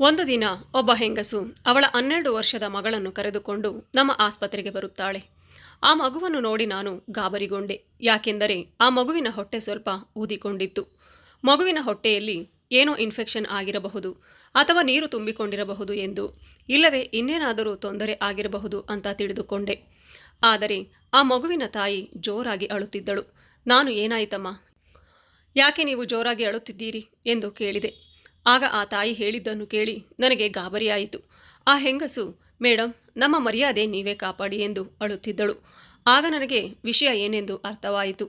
ಒಂದು ದಿನ ಒಬ್ಬ ಹೆಂಗಸು ಅವಳ ಹನ್ನೆರಡು ವರ್ಷದ ಮಗಳನ್ನು ಕರೆದುಕೊಂಡು ನಮ್ಮ ಆಸ್ಪತ್ರೆಗೆ ಬರುತ್ತಾಳೆ. ಆ ಮಗುವನ್ನು ನೋಡಿ ನಾನು ಗಾಬರಿಗೊಂಡೆ. ಯಾಕೆಂದರೆ ಆ ಮಗುವಿನ ಹೊಟ್ಟೆ ಸ್ವಲ್ಪ ಊದಿಕೊಂಡಿತ್ತು. ಮಗುವಿನ ಹೊಟ್ಟೆಯಲ್ಲಿ ಏನೋ ಇನ್ಫೆಕ್ಷನ್ ಆಗಿರಬಹುದು ಅಥವಾ ನೀರು ತುಂಬಿಕೊಂಡಿರಬಹುದು ಎಂದು, ಇಲ್ಲವೇ ಇನ್ನೇನಾದರೂ ತೊಂದರೆ ಆಗಿರಬಹುದು ಅಂತ ತಿಳಿದುಕೊಂಡೆ. ಆದರೆ ಆ ಮಗುವಿನ ತಾಯಿ ಜೋರಾಗಿ ಅಳುತ್ತಿದ್ದಳು. ನಾನು ಏನಾಯಿತಮ್ಮ? ಯಾಕೆ ನೀವು ಜೋರಾಗಿ ಅಳುತ್ತಿದ್ದೀರಿ? ಎಂದು ಕೇಳಿದೆ. ಆಗ ಆ ತಾಯಿ ಹೇಳಿದ್ದನ್ನು ಕೇಳಿ ನನಗೆ ಗಾಬರಿಯಾಯಿತು. ಆ ಹೆಂಗಸು ಮೇಡಮ್ ನಮ್ಮ ಮರ್ಯಾದೆ ನೀವೇ ಕಾಪಾಡಿ ಎಂದು ಅಳುತ್ತಿದ್ದಳು. ಆಗ ನನಗೆ ವಿಷಯ ಏನೆಂದು ಅರ್ಥವಾಯಿತು.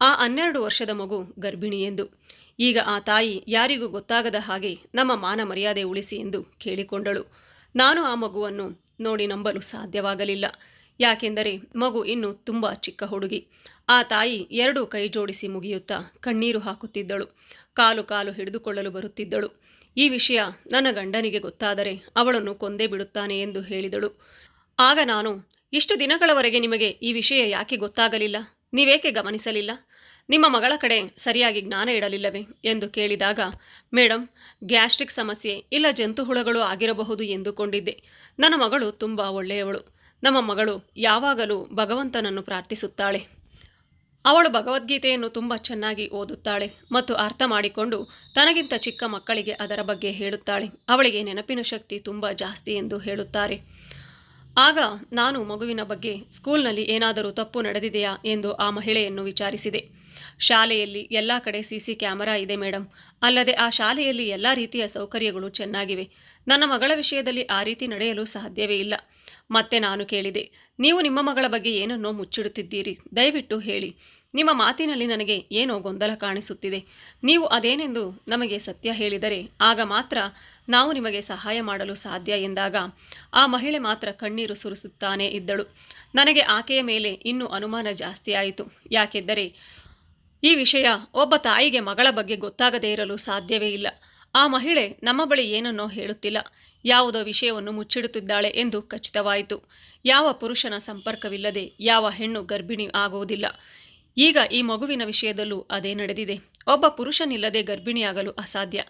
ಆ ಹನ್ನೆರಡು ವರ್ಷದ ಮಗು ಗರ್ಭಿಣಿ ಎಂದು. ಈಗ ಆ ತಾಯಿ ಯಾರಿಗೂ ಗೊತ್ತಾಗದ ಹಾಗೆ ನಮ್ಮ ಮಾನ ಮರ್ಯಾದೆ ಉಳಿಸಿ ಎಂದು ಕೇಳಿಕೊಂಡಳು. ನಾನು ಆ ಮಗುವನ್ನು ನೋಡಿ ನಂಬಲು ಸಾಧ್ಯವಾಗಲಿಲ್ಲ. ಯಾಕೆಂದರೆ ಮಗು ಇನ್ನು ತುಂಬ ಚಿಕ್ಕ ಹುಡುಗಿ. ಆ ತಾಯಿ ಎರಡೂ ಕೈ ಜೋಡಿಸಿ ಮುಗಿಯುತ್ತಾ ಕಣ್ಣೀರು ಹಾಕುತ್ತಿದ್ದಳು. ಕಾಲು ಕಾಲು ಹಿಡಿದುಕೊಳ್ಳಲು ಬರುತ್ತಿದ್ದಳು. ಈ ವಿಷಯ ನನ್ನ ಗಂಡನಿಗೆ ಗೊತ್ತಾದರೆ ಅವಳನ್ನು ಕೊಂದೇ ಬಿಡುತ್ತಾನೆ ಎಂದು ಹೇಳಿದಳು. ಆಗ ನಾನು, ಇಷ್ಟು ದಿನಗಳವರೆಗೆ ನಿಮಗೆ ಈ ವಿಷಯ ಯಾಕೆ ಗೊತ್ತಾಗಲಿಲ್ಲ? ನೀವೇಕೆ ಗಮನಿಸಲಿಲ್ಲ? ನಿಮ್ಮ ಮಗಳ ಕಡೆ ಸರಿಯಾಗಿ ಜ್ಞಾನ ಇಡಲಿಲ್ಲವೇ? ಎಂದು ಕೇಳಿದಾಗ ಮೇಡಮ್ ಗ್ಯಾಸ್ಟ್ರಿಕ್ ಸಮಸ್ಯೆ ಇಲ್ಲ ಜಂತು ಹುಳಗಳು ಆಗಿರಬಹುದು ಎಂದುಕೊಂಡಿದ್ದೆ. ನನ್ನ ಮಗಳು ತುಂಬ ಒಳ್ಳೆಯವಳು. ನಮ್ಮ ಮಗಳು ಯಾವಾಗಲೂ ಭಗವಂತನನ್ನು ಪ್ರಾರ್ಥಿಸುತ್ತಾಳೆ. ಅವಳು ಭಗವದ್ಗೀತೆಯನ್ನು ತುಂಬ ಚೆನ್ನಾಗಿ ಓದುತ್ತಾಳೆ ಮತ್ತು ಅರ್ಥ ಮಾಡಿಕೊಂಡು ತನಗಿಂತ ಚಿಕ್ಕ ಮಕ್ಕಳಿಗೆ ಅದರ ಬಗ್ಗೆ ಹೇಳುತ್ತಾಳೆ. ಅವಳಿಗೆ ನೆನಪಿನ ಶಕ್ತಿ ತುಂಬ ಜಾಸ್ತಿ ಎಂದು ಹೇಳುತ್ತಾರೆ. ಆಗ ನಾನು ಮಗುವಿನ ಬಗ್ಗೆ ಸ್ಕೂಲ್ನಲ್ಲಿ ಏನಾದರೂ ತಪ್ಪು ನಡೆದಿದೆಯಾ ಎಂದು ಆ ಮಹಿಳೆಯನ್ನು ವಿಚಾರಿಸಿದೆ. ಶಾಲೆಯಲ್ಲಿ ಎಲ್ಲ ಕಡೆ ಸಿ ಸಿ ಕ್ಯಾಮರಾ ಇದೆ ಮೇಡಮ್ ಅಲ್ಲದೆ ಆ ಶಾಲೆಯಲ್ಲಿ ಎಲ್ಲ ರೀತಿಯ ಸೌಕರ್ಯಗಳು ಚೆನ್ನಾಗಿವೆ. ನನ್ನ ಮಗಳ ವಿಷಯದಲ್ಲಿ ಆ ರೀತಿ ನಡೆಯಲು ಸಾಧ್ಯವೇ ಇಲ್ಲ. ಮತ್ತೆ ನಾನು ಕೇಳಿದೆ, ನೀವು ನಿಮ್ಮ ಮಗಳ ಬಗ್ಗೆ ಏನನ್ನೋ ಮುಚ್ಚಿಡುತ್ತಿದ್ದೀರಿ. ದಯವಿಟ್ಟು ಹೇಳಿ. ನಿಮ್ಮ ಮಾತಿನಲ್ಲಿ ನನಗೆ ಏನೋ ಗೊಂದಲ ಕಾಣಿಸುತ್ತಿದೆ. ನೀವು ಅದೇನೆಂದು ನಮಗೆ ಸತ್ಯ ಹೇಳಿದರೆ, ಆಗ ಮಾತ್ರ ನಾವು ನಿಮಗೆ ಸಹಾಯ ಮಾಡಲು ಸಾಧ್ಯ ಎಂದಾಗ ಆ ಮಹಿಳೆ ಮಾತ್ರ ಕಣ್ಣೀರು ಸುರಿಸುತ್ತಾನೆ ಇದ್ದಳು. ನನಗೆ ಆಕೆಯ ಮೇಲೆ ಇನ್ನೂ ಅನುಮಾನ ಜಾಸ್ತಿ ಆಯಿತು. ಯಾಕೆಂದರೆ ಈ ವಿಷಯ ಒಬ್ಬ ತಾಯಿಗೆ ಮಗಳ ಬಗ್ಗೆ ಗೊತ್ತಾಗದೇ ಇರಲು ಸಾಧ್ಯವೇ ಇಲ್ಲ. ಆ ಮಹಿಳೆ ನಮ್ಮ ಬಳಿ ಏನನ್ನೋ ಹೇಳುತ್ತಿಲ್ಲ. ಯಾವುದೋ ವಿಷಯವನ್ನು ಮುಚ್ಚಿಡುತ್ತಿದ್ದಾಳೆ ಎಂದು ಖಚಿತವಾಯಿತು. ಯಾವ ಪುರುಷನ ಸಂಪರ್ಕವಿಲ್ಲದೆ ಯಾವ ಹೆಣ್ಣು ಗರ್ಭಿಣಿ ಆಗುವುದಿಲ್ಲ. ಈಗ ಈ ಮಗುವಿನ ವಿಷಯದಲ್ಲೂ ಅದೇ ನಡೆದಿದೆ. ಒಬ್ಬ ಪುರುಷನಿಲ್ಲದೆ ಗರ್ಭಿಣಿಯಾಗಲು ಅಸಾಧ್ಯ.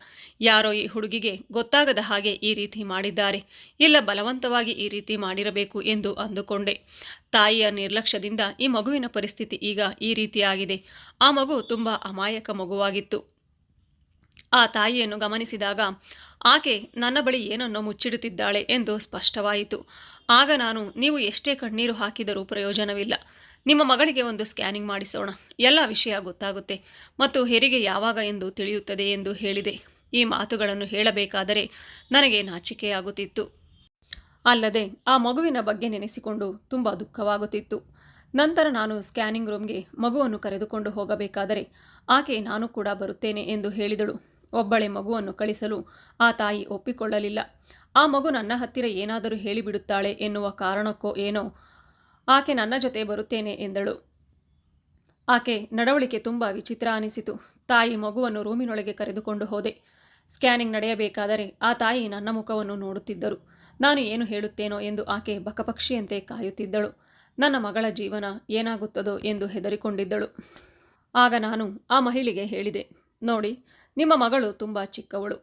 ಯಾರೋ ಈ ಹುಡುಗಿಗೆ ಗೊತ್ತಾಗದ ಹಾಗೆ ಈ ರೀತಿ ಮಾಡಿದ್ದಾರೆ. ಇಲ್ಲ ಬಲವಂತವಾಗಿ ಈ ರೀತಿ ಮಾಡಿರಬೇಕು ಎಂದು ಅಂದುಕೊಂಡೆ. ತಾಯಿಯ ನಿರ್ಲಕ್ಷ್ಯದಿಂದ ಈ ಮಗುವಿನ ಪರಿಸ್ಥಿತಿ ಈಗ ಈ ರೀತಿಯಾಗಿದೆ. ಆ ಮಗು ತುಂಬ ಅಮಾಯಕ ಮಗುವಾಗಿತ್ತು. ಆ ತಾಯಿಯನ್ನು ಗಮನಿಸಿದಾಗ, ಆಕೆ ನನ್ನ ಬಳಿ ಏನನ್ನೋ ಮುಚ್ಚಿಡುತ್ತಿದ್ದಾಳೆ ಎಂದು ಸ್ಪಷ್ಟವಾಯಿತು. ಆಗ ನಾನು, ನೀವು ಎಷ್ಟೇ ಕಣ್ಣೀರು ಹಾಕಿದರೂ ಪ್ರಯೋಜನವಿಲ್ಲ. ನಿಮ್ಮ ಮಗಳಿಗೆ ಒಂದು ಸ್ಕ್ಯಾನಿಂಗ್ ಮಾಡಿಸೋಣ. ಎಲ್ಲ ವಿಷಯ ಗೊತ್ತಾಗುತ್ತೆ. ಮತ್ತು ಹೆರಿಗೆ ಯಾವಾಗ ಎಂದು ತಿಳಿಯುತ್ತದೆ ಎಂದು ಹೇಳಿದೆ. ಈ ಮಾತುಗಳನ್ನು ಹೇಳಬೇಕಾದರೆ ನನಗೆ ನಾಚಿಕೆಯಾಗುತ್ತಿತ್ತು. ಅಲ್ಲದೆ ಆ ಮಗುವಿನ ಬಗ್ಗೆ ನೆನೆಸಿಕೊಂಡು ತುಂಬ ದುಃಖವಾಗುತ್ತಿತ್ತು. ನಂತರ ನಾನು ಸ್ಕ್ಯಾನಿಂಗ್ ರೂಮ್ಗೆ ಮಗುವನ್ನು ಕರೆದುಕೊಂಡು ಹೋಗಬೇಕಾದರೆ ಆಕೆ ನಾನು ಕೂಡ ಬರುತ್ತೇನೆ ಎಂದು ಹೇಳಿದಳು. ಒಬ್ಬಳೆ ಮಗುವನ್ನು ಕಳಿಸಲು ಆ ತಾಯಿ ಒಪ್ಪಿಕೊಳ್ಳಲಿಲ್ಲ. ಆ ಮಗು ನನ್ನ ಹತ್ತಿರ ಏನಾದರೂ ಹೇಳಿಬಿಡುತ್ತಾಳೆ ಎನ್ನುವ ಕಾರಣಕ್ಕೋ ಏನೋ ಆಕೆ ನನ್ನ ಜೊತೆ ಬರುತ್ತೇನೆ ಎಂದಳು. ಆಕೆ ನಡವಳಿಕೆ ತುಂಬ ವಿಚಿತ್ರ ಅನಿಸಿತು. ತಾಯಿ ಮಗುವನ್ನು ರೂಮಿನೊಳಗೆ ಕರೆದುಕೊಂಡು ಹೋದೆ. ಸ್ಕ್ಯಾನಿಂಗ್ ನಡೆಯಬೇಕಾದರೆ ಆ ತಾಯಿ ನನ್ನ ಮುಖವನ್ನು ನೋಡುತ್ತಿದ್ದರು. ನಾನು ಏನು ಹೇಳುತ್ತೇನೋ ಎಂದು ಆಕೆ ಬಕಪಕ್ಷಿಯಂತೆ ಕಾಯುತ್ತಿದ್ದಳು. ನನ್ನ ಮಗಳ ಜೀವನ ಏನಾಗುತ್ತದೋ ಎಂದು ಹೆದರಿಕೊಂಡಿದ್ದಳು. ಆಗ ನಾನು ಆ ಮಹಿಳೆಗೆ ಹೇಳಿದೆ, ನೋಡಿ, ನಿಮ್ಮ ಮಗಳು ತುಂಬ ಚಿಕ್ಕವಳು.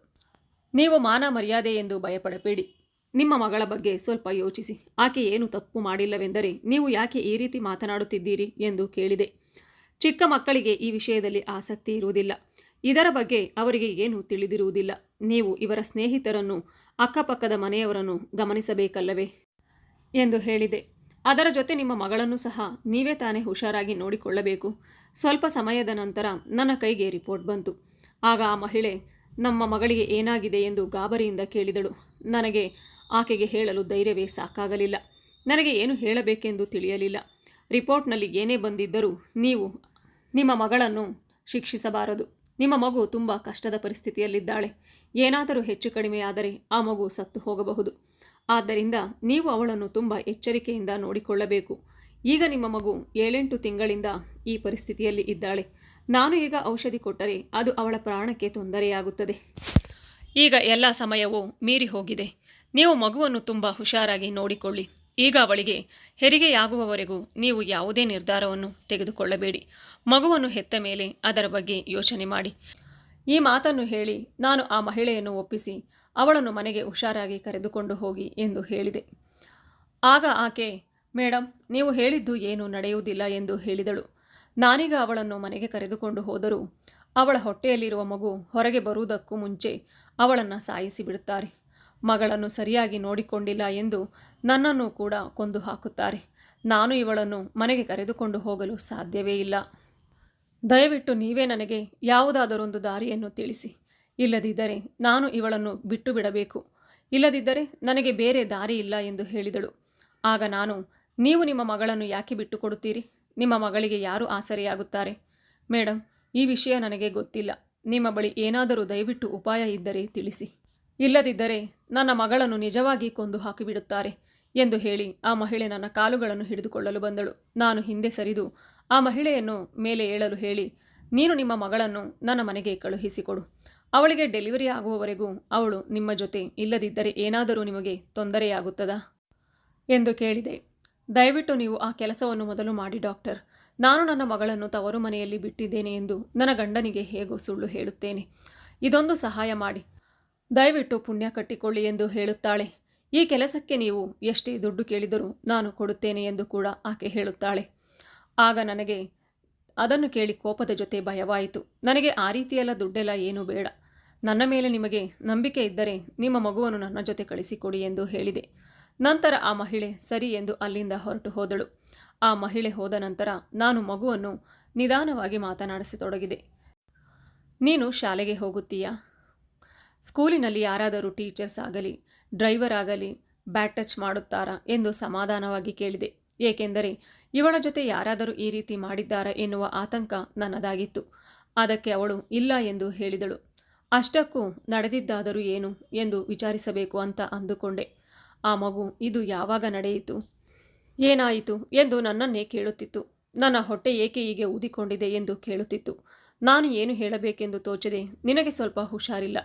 ನೀವು ಮಾನ ಮರ್ಯಾದೆ ಎಂದು ಭಯಪಡಬೇಡಿ. ನಿಮ್ಮ ಮಗಳ ಬಗ್ಗೆ ಸ್ವಲ್ಪ ಯೋಚಿಸಿ. ಆಕೆ ಏನು ತಪ್ಪು ಮಾಡಿಲ್ಲವೆಂದರೆ ನೀವು ಯಾಕೆ ಈ ರೀತಿ ಮಾತನಾಡುತ್ತಿದ್ದೀರಿ ಎಂದು ಕೇಳಿದೆ. ಚಿಕ್ಕ ಮಕ್ಕಳಿಗೆ ಈ ವಿಷಯದಲ್ಲಿ ಆಸಕ್ತಿ ಇರುವುದಿಲ್ಲ. ಇದರ ಬಗ್ಗೆ ಅವರಿಗೆ ಏನು ತಿಳಿದಿರುವುದಿಲ್ಲ. ನೀವು ಇವರ ಸ್ನೇಹಿತರನ್ನು, ಅಕ್ಕಪಕ್ಕದ ಮನೆಯವರನ್ನು ಗಮನಿಸಬೇಕಲ್ಲವೇ? ಎಂದು ಹೇಳಿದೆ. ಅದರ ಜೊತೆ ನಿಮ್ಮ ಮಗಳನ್ನು ಸಹ ನೀವೇ ತಾನೇ ಹುಷಾರಾಗಿ ನೋಡಿಕೊಳ್ಳಬೇಕು. ಸ್ವಲ್ಪ ಸಮಯದ ನಂತರ ನನ್ನ ಕೈಗೆ ರಿಪೋರ್ಟ್ ಬಂತು. ಆಗ ಆ ಮಹಿಳೆ, ನಮ್ಮ ಮಗಳಿಗೆ ಏನಾಗಿದೆ ಎಂದು ಗಾಬರಿಯಿಂದ ಕೇಳಿದಳು. ನನಗೆ ಆಕೆಗೆ ಹೇಳಲು ಧೈರ್ಯವೇ ಸಾಕಾಗಲಿಲ್ಲ. ನನಗೆ ಏನು ಹೇಳಬೇಕೆಂದು ತಿಳಿಯಲಿಲ್ಲ. ರಿಪೋರ್ಟ್ನಲ್ಲಿ ಏನೇ ಬಂದಿದ್ದರೂ ನೀವು ನಿಮ್ಮ ಮಗಳನ್ನು ಶಿಕ್ಷಿಸಬಾರದು. ನಿಮ್ಮ ಮಗು ತುಂಬ ಕಷ್ಟದ ಪರಿಸ್ಥಿತಿಯಲ್ಲಿದ್ದಾಳೆ. ಏನಾದರೂ ಹೆಚ್ಚು ಕಡಿಮೆಯಾದರೆ ಆ ಮಗು ಸತ್ತು ಹೋಗಬಹುದು. ಆದ್ದರಿಂದ ನೀವು ಅವಳನ್ನು ತುಂಬ ಎಚ್ಚರಿಕೆಯಿಂದ ನೋಡಿಕೊಳ್ಳಬೇಕು. ಈಗ ನಿಮ್ಮ ಮಗು ಏಳೆಂಟು ತಿಂಗಳಿಂದ ಈ ಪರಿಸ್ಥಿತಿಯಲ್ಲಿ ಇದ್ದಾಳೆ. ನಾನು ಈಗ ಔಷಧಿ ಕೊಟ್ಟರೆ ಅದು ಅವಳ ಪ್ರಾಣಕ್ಕೆ ತೊಂದರೆಯಾಗುತ್ತದೆ. ಈಗ ಎಲ್ಲ ಸಮಯವೂ ಮೀರಿ ಹೋಗಿದೆ. ನೀವು ಮಗುವನ್ನು ತುಂಬ ಹುಷಾರಾಗಿ ನೋಡಿಕೊಳ್ಳಿ. ಈಗ ಅವಳಿಗೆ ಹೆರಿಗೆಯಾಗುವವರೆಗೂ ನೀವು ಯಾವುದೇ ನಿರ್ಧಾರವನ್ನು ತೆಗೆದುಕೊಳ್ಳಬೇಡಿ. ಮಗುವನ್ನು ಹೆತ್ತ ಮೇಲೆ ಅದರ ಬಗ್ಗೆ ಯೋಚನೆ ಮಾಡಿ. ಈ ಮಾತನ್ನು ಹೇಳಿ ನಾನು ಆ ಮಹಿಳೆಯನ್ನು ಒಪ್ಪಿಸಿ ಅವಳನ್ನು ಮನೆಗೆ ಹುಷಾರಾಗಿ ಕರೆದುಕೊಂಡು ಹೋಗಿ ಎಂದು ಹೇಳಿದೆ. ಆಗ ಆಕೆ ಮೇಡಮ್ ನೀವು ಹೇಳಿದ್ದು ಏನೂ ನಡೆಯುವುದಿಲ್ಲ ಎಂದು ಹೇಳಿದಳು. ನಾನೀಗ ಅವಳನ್ನು ಮನೆಗೆ ಕರೆದುಕೊಂಡು ಹೋದರೂ ಅವಳ ಹೊಟ್ಟೆಯಲ್ಲಿರುವ ಮಗು ಹೊರಗೆ ಬರುವುದಕ್ಕೂ ಮುಂಚೆ ಅವಳನ್ನು ಸಾಯಿಸಿ ಬಿಡುತ್ತಾರೆ. ಮಗಳನ್ನು ಸರಿಯಾಗಿ ನೋಡಿಕೊಂಡಿಲ್ಲ ಎಂದು ನನ್ನನ್ನು ಕೂಡ ಕೊಂದು ಹಾಕುತ್ತಾರೆ. ನಾನು ಇವಳನ್ನು ಮನೆಗೆ ಕರೆದುಕೊಂಡು ಹೋಗಲು ಸಾಧ್ಯವೇ ಇಲ್ಲ. ದಯವಿಟ್ಟು ನೀವೇ ನನಗೆ ಯಾವುದಾದರೊಂದು ದಾರಿಯನ್ನು ತಿಳಿಸಿ. ಇಲ್ಲದಿದ್ದರೆ ನಾನು ಇವಳನ್ನು ಬಿಟ್ಟು ಬಿಡಬೇಕು ಇಲ್ಲದಿದ್ದರೆ ನನಗೆ ಬೇರೆ ದಾರಿ ಇಲ್ಲ ಎಂದು ಹೇಳಿದಳು. ಆಗ ನಾನು, ನೀವು ನಿಮ್ಮ ಮಗಳನ್ನು ಯಾಕೆ ಬಿಟ್ಟುಕೊಡುತ್ತೀರಿ? ನಿಮ್ಮ ಮಗಳಿಗೆ ಯಾರು ಆಸರೆಯಾಗುತ್ತಾರೆ? ಮೇಡಮ್ ಈ ವಿಷಯ ನನಗೆ ಗೊತ್ತಿಲ್ಲ. ನಿಮ್ಮ ಬಳಿ ಏನಾದರೂ ದಯವಿಟ್ಟು ಉಪಾಯ ಇದ್ದರೆ ತಿಳಿಸಿ. ಇಲ್ಲದಿದ್ದರೆ ನನ್ನ ಮಗಳನ್ನು ನಿಜವಾಗಿ ಕೊಂದು ಹಾಕಿಬಿಡುತ್ತಾರೆ ಎಂದು ಹೇಳಿ ಆ ಮಹಿಳೆ ನನ್ನ ಕಾಲುಗಳನ್ನು ಹಿಡಿದುಕೊಳ್ಳಲು ಬಂದಳು. ನಾನು ಹಿಂದೆ ಸರಿದು ಆ ಮಹಿಳೆಯನ್ನು ಮೇಲೆ ಏಳಲು ಹೇಳಿ, ನೀನು ನಿಮ್ಮ ಮಗಳನ್ನು ನನ್ನ ಮನೆಗೆ ಕಳುಹಿಸಿಕೊಡು. ಅವಳಿಗೆ ಡೆಲಿವರಿ ಆಗುವವರೆಗೂ ಅವಳು ನಿಮ್ಮ ಜೊತೆ ಇಲ್ಲದಿದ್ದರೆ ಏನಾದರೂ ನಿಮಗೆ ತೊಂದರೆಯಾಗುತ್ತದಾ? ಎಂದು ಕೇಳಿದೆ. ದಯವಿಟ್ಟು ನೀವು ಆ ಕೆಲಸವನ್ನು ಮೊದಲು ಮಾಡಿ ಡಾಕ್ಟರ್. ನಾನು ನನ್ನ ಮಗಳನ್ನು ತವರು ಮನೆಯಲ್ಲಿ ಬಿಟ್ಟಿದ್ದೇನೆ ಎಂದು ನನ್ನ ಗಂಡನಿಗೆ ಹೇಗೋ ಸುಳ್ಳು ಹೇಳುತ್ತೇನೆ. ಇದೊಂದು ಸಹಾಯ ಮಾಡಿ. ದಯವಿಟ್ಟು ಪುಣ್ಯ ಕಟ್ಟಿಕೊಳ್ಳಿ ಎಂದು ಹೇಳುತ್ತಾಳೆ. ಈ ಕೆಲಸಕ್ಕೆ ನೀವು ಎಷ್ಟೇ ದುಡ್ಡು ಕೇಳಿದರೂ ನಾನು ಕೊಡುತ್ತೇನೆ ಎಂದು ಕೂಡ ಆಕೆ ಹೇಳುತ್ತಾಳೆ. ಆಗ ನನಗೆ ಅದನ್ನು ಕೇಳಿ ಕೋಪದ ಜೊತೆ ಭಯವಾಯಿತು. ನನಗೆ ಆ ರೀತಿಯೆಲ್ಲ ದುಡ್ಡೆಲ್ಲ ಏನೂ ಬೇಡ. ನನ್ನ ಮೇಲೆ ನಿಮಗೆ ನಂಬಿಕೆ ಇದ್ದರೆ ನಿಮ್ಮ ಮಗುವನ್ನು ನನ್ನ ಜೊತೆ ಕಳಿಸಿಕೊಡಿ ಎಂದು ಹೇಳಿದೆ. ನಂತರ ಆ ಮಹಿಳೆ ಸರಿ ಎಂದು ಅಲ್ಲಿಂದ ಹೊರಟು ಹೋದಳು. ಆ ಮಹಿಳೆ ಹೋದ ನಂತರ ನಾನು ಮಗುವನ್ನು ನಿಧಾನವಾಗಿ ಮಾತನಾಡಿಸತೊಡಗಿದೆ. ನೀನು ಶಾಲೆಗೆ ಹೋಗುತ್ತೀಯಾ? ಸ್ಕೂಲಿನಲ್ಲಿ ಯಾರಾದರೂ ಟೀಚರ್ಸ್ ಆಗಲಿ, ಡ್ರೈವರ್ ಆಗಲಿ ಬ್ಯಾಟ್ ಟಚ್ ಮಾಡುತ್ತಾರಾ ಎಂದು ಸಮಾಧಾನವಾಗಿ ಕೇಳಿದೆ. ಏಕೆಂದರೆ ಇವಳ ಜೊತೆ ಯಾರಾದರೂ ಈ ರೀತಿ ಮಾಡಿದ್ದಾರಾ ಎನ್ನುವ ಆತಂಕ ನನ್ನದಾಗಿತ್ತು. ಅದಕ್ಕೆ ಅವಳು ಇಲ್ಲ ಎಂದು ಹೇಳಿದಳು. ಅಷ್ಟಕ್ಕೂ ನಡೆದಿದ್ದಾದರೂ ಏನು ಎಂದು ವಿಚಾರಿಸಬೇಕು ಅಂತ ಅಂದುಕೊಂಡೆ. ಆ ಮಗು ಇದು ಯಾವಾಗ ನಡೆಯಿತು? ಏನಾಯಿತು ಎಂದು ನನ್ನನ್ನೇ ಕೇಳುತ್ತಿತ್ತು. ನನ್ನ ಹೊಟ್ಟೆ ಏಕೆ ಹೀಗೆ ಊದಿಕೊಂಡಿದೆ ಎಂದು ಕೇಳುತ್ತಿತ್ತು. ನಾನು ಏನು ಹೇಳಬೇಕೆಂದು ತೋಚದೆ ನಿನಗೆ ಸ್ವಲ್ಪ ಹುಷಾರಿಲ್ಲ.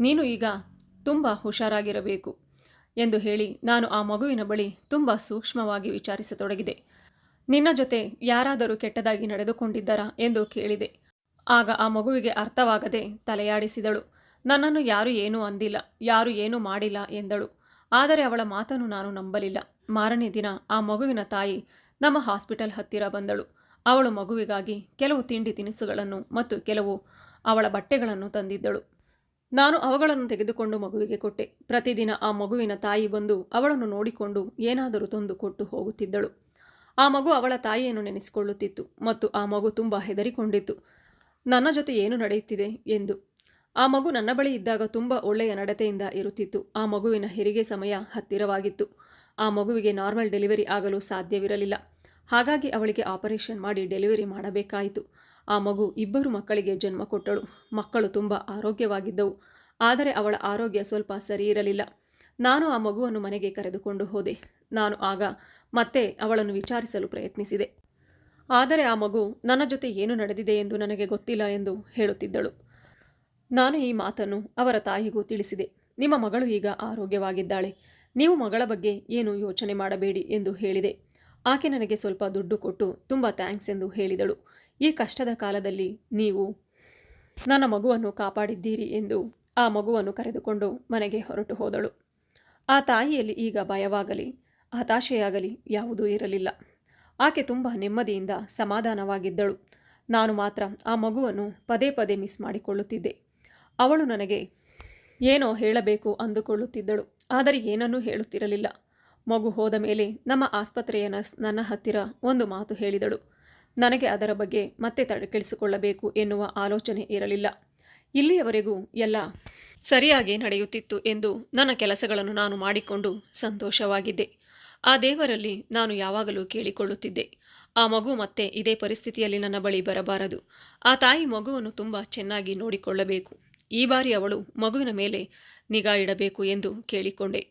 ನೀನು ಈಗ ತುಂಬ ಹುಷಾರಾಗಿರಬೇಕು ಎಂದು ಹೇಳಿ ನಾನು ಆ ಮಗುವಿನ ಬಳಿ ತುಂಬ ಸೂಕ್ಷ್ಮವಾಗಿ ವಿಚಾರಿಸತೊಡಗಿದೆ. ನಿನ್ನ ಜೊತೆ ಯಾರಾದರೂ ಕೆಟ್ಟದಾಗಿ ನಡೆದುಕೊಂಡಿದ್ದರಾ ಎಂದು ಕೇಳಿದೆ. ಆಗ ಆ ಮಗುವಿಗೆ ಅರ್ಥವಾಗದೆ ತಲೆಯಾಡಿಸಿದಳು. ನನ್ನನ್ನು ಯಾರು ಏನೂ ಅಂದಿಲ್ಲ, ಯಾರು ಏನೂ ಮಾಡಿಲ್ಲ ಎಂದಳು. ಆದರೆ ಅವಳ ಮಾತನ್ನು ನಾನು ನಂಬಲಿಲ್ಲ. ಮಾರನೇ ದಿನ ಆ ಮಗುವಿನ ತಾಯಿ ನಮ್ಮ ಹಾಸ್ಪಿಟಲ್ ಹತ್ತಿರ ಬಂದಳು. ಅವಳು ಮಗುವಿಗಾಗಿ ಕೆಲವು ತಿಂಡಿ ತಿನಿಸುಗಳನ್ನು ಮತ್ತು ಕೆಲವು ಅವಳ ಬಟ್ಟೆಗಳನ್ನು ತಂದಿದ್ದಳು. ನಾನು ಅವುಗಳನ್ನು ತೆಗೆದುಕೊಂಡು ಮಗುವಿಗೆ ಕೊಟ್ಟೆ. ಪ್ರತಿದಿನ ಆ ಮಗುವಿನ ತಾಯಿ ಬಂದು ಅವಳನ್ನು ನೋಡಿಕೊಂಡು ಏನಾದರೂ ತಂದು ಕೊಟ್ಟು ಹೋಗುತ್ತಿದ್ದಳು. ಆ ಮಗು ಅವಳ ತಾಯಿಯನ್ನು ನೆನೆಸಿಕೊಳ್ಳುತ್ತಿತ್ತು ಮತ್ತು ಆ ಮಗು ತುಂಬ ಹೆದರಿಕೊಂಡಿತ್ತು. ನನ್ನ ಜೊತೆ ಏನು ನಡೆಯುತ್ತಿದೆ ಎಂದು. ಆ ಮಗು ನನ್ನ ಬಳಿ ಇದ್ದಾಗ ತುಂಬ ಒಳ್ಳೆಯ ನಡತೆಯಿಂದ ಇರುತ್ತಿತ್ತು. ಆ ಮಗುವಿನ ಹೆರಿಗೆ ಸಮಯ ಹತ್ತಿರವಾಗಿತ್ತು. ಆ ಮಗುವಿಗೆ ನಾರ್ಮಲ್ ಡೆಲಿವರಿ ಆಗಲು ಸಾಧ್ಯವಿರಲಿಲ್ಲ. ಹಾಗಾಗಿ ಅವಳಿಗೆ ಆಪರೇಷನ್ ಮಾಡಿ ಡೆಲಿವರಿ ಮಾಡಬೇಕಾಯಿತು. ಆ ಮಗು ಇಬ್ಬರು ಮಕ್ಕಳಿಗೆ ಜನ್ಮ ಕೊಟ್ಟಳು. ಮಕ್ಕಳು ತುಂಬ ಆರೋಗ್ಯವಾಗಿದ್ದವು. ಆದರೆ ಅವಳ ಆರೋಗ್ಯ ಸ್ವಲ್ಪ ಸರಿ ಇರಲಿಲ್ಲ. ನಾನು ಆ ಮಗುವನ್ನು ಮನೆಗೆ ಕರೆದುಕೊಂಡು ಹೋದೆ. ನಾನು ಆಗ ಮತ್ತೆ ಅವಳನ್ನು ವಿಚಾರಿಸಲು ಪ್ರಯತ್ನಿಸಿದೆ. ಆದರೆ ಆ ಮಗು ನನ್ನ ಜೊತೆ ಏನು ನಡೆದಿದೆ ಎಂದು ನನಗೆ ಗೊತ್ತಿಲ್ಲ ಎಂದು ಹೇಳುತ್ತಿದ್ದಳು. ನಾನು ಈ ಮಾತನ್ನು ಅವರ ತಾಯಿಗೂ ತಿಳಿಸಿದೆ. ನಿಮ್ಮ ಮಗಳು ಈಗ ಆರೋಗ್ಯವಾಗಿದ್ದಾಳೆ. ನೀವು ಮಗಳ ಬಗ್ಗೆ ಏನು ಯೋಚನೆ ಮಾಡಬೇಡಿ ಎಂದು ಹೇಳಿದೆ. ಆಕೆ ನನಗೆ ಸ್ವಲ್ಪ ದುಡ್ಡು ಕೊಟ್ಟು ತುಂಬ ಥ್ಯಾಂಕ್ಸ್ ಎಂದು ಹೇಳಿದಳು. ಈ ಕಷ್ಟದ ಕಾಲದಲ್ಲಿ ನೀವು ನನ್ನ ಮಗುವನ್ನು ಕಾಪಾಡಿದ್ದೀರಿ ಎಂದು ಆ ಮಗುವನ್ನು ಕರೆದುಕೊಂಡು ಮನೆಗೆ ಹೊರಟು ಹೋದಳು. ಆ ತಾಯಿಯಲ್ಲಿ ಈಗ ಭಯವಾಗಲಿ, ಹತಾಶೆಯಾಗಲಿ ಯಾವುದೂ ಇರಲಿಲ್ಲ. ಆಕೆ ತುಂಬ ನೆಮ್ಮದಿಯಿಂದ ಸಮಾಧಾನವಾಗಿದ್ದಳು. ನಾನು ಮಾತ್ರ ಆ ಮಗುವನ್ನು ಪದೇ ಪದೇ ಮಿಸ್ ಮಾಡಿಕೊಳ್ಳುತ್ತಿದ್ದೆ. ಅವಳು ನನಗೆ ಏನೋ ಹೇಳಬೇಕು ಅಂದುಕೊಳ್ಳುತ್ತಿದ್ದಳು, ಆದರೆ ಏನನ್ನೂ ಹೇಳುತ್ತಿರಲಿಲ್ಲ. ಮಗು ಹೋದ ಮೇಲೆ ನಮ್ಮ ಆಸ್ಪತ್ರೆಯ ನರ್ಸ್ ನನ್ನ ಹತ್ತಿರ ಒಂದು ಮಾತು ಹೇಳಿದಳು. ನನಗೆ ಅದರ ಬಗ್ಗೆ ಮತ್ತೆ ತಡೆಕೆಳಿಸಿಕೊಳ್ಳಬೇಕು ಎನ್ನುವ ಆಲೋಚನೆ ಇರಲಿಲ್ಲ. ಇಲ್ಲಿಯವರೆಗೂ ಎಲ್ಲ ಸರಿಯಾಗಿ ನಡೆಯುತ್ತಿತ್ತು ಎಂದು ನನ್ನ ಕೆಲಸಗಳನ್ನು ನಾನು ಮಾಡಿಕೊಂಡು ಸಂತೋಷವಾಗಿದ್ದೆ. ಆ ದೇವರಲ್ಲಿ ನಾನು ಯಾವಾಗಲೂ ಕೇಳಿಕೊಳ್ಳುತ್ತಿದ್ದೆ. ಆ ಮಗು ಮತ್ತೆ ಇದೇ ಪರಿಸ್ಥಿತಿಯಲ್ಲಿ ನನ್ನ ಬಳಿ ಬರಬಾರದು. ಆ ತಾಯಿ ಮಗುವನ್ನು ತುಂಬ ಚೆನ್ನಾಗಿ ನೋಡಿಕೊಳ್ಳಬೇಕು. ಈ ಬಾರಿ ಅವಳು ಮಗುವಿನ ಮೇಲೆ ನಿಗಾ ಇಡಬೇಕು ಎಂದು ಕೇಳಿಕೊಂಡೆ.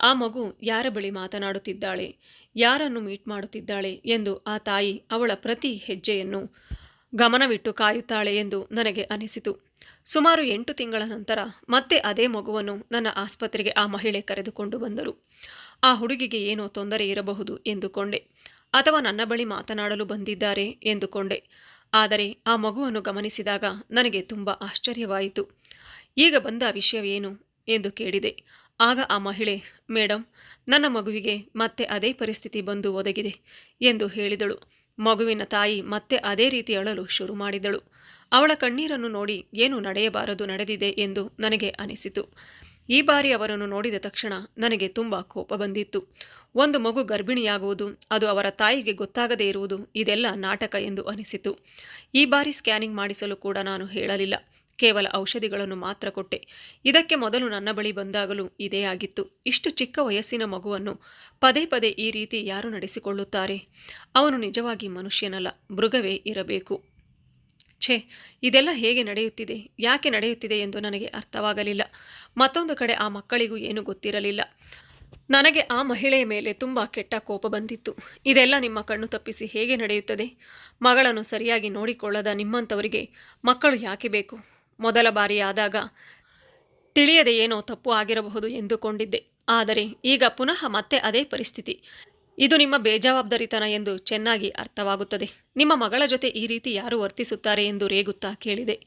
ಆ ಮಗು ಯಾರ ಬಳಿ ಮಾತನಾಡುತ್ತಿದ್ದಾಳೆ, ಯಾರನ್ನು ಮೀಟ್ ಮಾಡುತ್ತಿದ್ದಾಳೆ ಎಂದು ಆ ತಾಯಿ ಅವಳ ಪ್ರತಿ ಹೆಜ್ಜೆಯನ್ನು ಗಮನವಿಟ್ಟು ಕಾಯುತ್ತಾಳೆ ಎಂದು ನನಗೆ ಅನಿಸಿತು. ಸುಮಾರು ಎಂಟು ತಿಂಗಳ ನಂತರ ಮತ್ತೆ ಅದೇ ಮಗುವನ್ನು ನನ್ನ ಆಸ್ಪತ್ರೆಗೆ ಆ ಮಹಿಳೆ ಕರೆದುಕೊಂಡು ಬಂದರು. ಆ ಹುಡುಗಿಗೆ ಏನೋ ತೊಂದರೆ ಇರಬಹುದು ಎಂದುಕೊಂಡೆ, ಅಥವಾ ನನ್ನ ಬಳಿ ಮಾತನಾಡಲು ಬಂದಿದ್ದಾರೆ ಎಂದುಕೊಂಡೆ. ಆದರೆ ಆ ಮಗುವನ್ನು ಗಮನಿಸಿದಾಗ ನನಗೆ ತುಂಬ ಆಶ್ಚರ್ಯವಾಯಿತು. ಈಗ ಬಂದ ವಿಷಯವೇನು ಎಂದು ಕೇಳಿದೆ. ಆಗ ಆ ಮಹಿಳೆ ಮೇಡಮ್ ನನ್ನ ಮಗುವಿಗೆ ಮತ್ತೆ ಅದೇ ಪರಿಸ್ಥಿತಿ ಬಂದು ಒದಗಿದೆ ಎಂದು ಹೇಳಿದಳು. ಮಗುವಿನ ತಾಯಿ ಮತ್ತೆ ಅದೇ ರೀತಿ ಅಳಲು ಶುರು ಮಾಡಿದಳು. ಅವಳ ಕಣ್ಣೀರನ್ನು ನೋಡಿ ಏನು ನಡೆಯಬಾರದು ನಡೆದಿದೆ ಎಂದು ನನಗೆ ಅನಿಸಿತು. ಈ ಬಾರಿ ಅವರನ್ನು ನೋಡಿದ ತಕ್ಷಣ ನನಗೆ ತುಂಬ ಕೋಪ ಬಂದಿತ್ತು. ಒಂದು ಮಗು ಗರ್ಭಿಣಿಯಾಗುವುದು, ಅದು ಅವರ ತಾಯಿಗೆ ಗೊತ್ತಾಗದೇ ಇರುವುದು, ಇದೆಲ್ಲ ನಾಟಕ ಎಂದು ಅನಿಸಿತು. ಈ ಬಾರಿ ಸ್ಕ್ಯಾನಿಂಗ್ ಮಾಡಿಸಲು ಕೂಡ ನಾನು ಹೇಳಲಿಲ್ಲ. ಕೇವಲ ಔಷಧಿಗಳನ್ನು ಮಾತ್ರ ಕೊಟ್ಟೆ. ಇದಕ್ಕೆ ಮೊದಲು ನನ್ನ ಬಳಿ ಬಂದಾಗಲೂ ಇದೇ ಆಗಿತ್ತು. ಇಷ್ಟು ಚಿಕ್ಕ ವಯಸ್ಸಿನ ಮಗುವನ್ನು ಪದೇ ಪದೇ ಈ ರೀತಿ ಯಾರು ನಡೆಸಿಕೊಳ್ಳುತ್ತಾರೆ? ಅವನು ನಿಜವಾಗಿ ಮನುಷ್ಯನಲ್ಲ, ಮೃಗವೇ ಇರಬೇಕು. ಛೇ, ಇದೆಲ್ಲ ಹೇಗೆ ನಡೆಯುತ್ತಿದೆ? ಯಾಕೆ ನಡೆಯುತ್ತಿದೆ ಎಂದು ನನಗೆ ಅರ್ಥವಾಗಲಿಲ್ಲ. ಮತ್ತೊಂದು ಕಡೆ ಆ ಮಕ್ಕಳಿಗೂ ಏನೂ ಗೊತ್ತಿರಲಿಲ್ಲ. ನನಗೆ ಆ ಮಹಿಳೆಯ ಮೇಲೆ ತುಂಬ ಕೆಟ್ಟ ಕೋಪ ಬಂದಿತ್ತು. ಇದೆಲ್ಲ ನಿಮ್ಮ ಕಣ್ಣು ತಪ್ಪಿಸಿ ಹೇಗೆ ನಡೆಯುತ್ತದೆ? ಮಗಳನ್ನು ಸರಿಯಾಗಿ ನೋಡಿಕೊಳ್ಳದ ನಿಮ್ಮಂಥವರಿಗೆ ಮಕ್ಕಳು ಯಾಕೆ ಬೇಕು? ಮೊದಲ ಬಾರಿಯಾದಾಗ ತಿಳಿಯದೆ ಏನೋ ತಪ್ಪು ಆಗಿರಬಹುದು ಎಂದುಕೊಂಡಿದ್ದೆ. ಆದರೆ ಈಗ ಪುನಃ ಮತ್ತೆ ಅದೇ ಪರಿಸ್ಥಿತಿ. ಇದು ನಿಮ್ಮ ಬೇಜವಾಬ್ದಾರಿತನ ಎಂದು ಚೆನ್ನಾಗಿ ಅರ್ಥವಾಗುತ್ತದೆ. ನಿಮ್ಮ ಮಗಳ ಜೊತೆ ಈ ರೀತಿ ಯಾರು ವರ್ತಿಸುತ್ತಾರೆ ಎಂದು ರೇಗುತ್ತಾ ಕೇಳಿದೆ.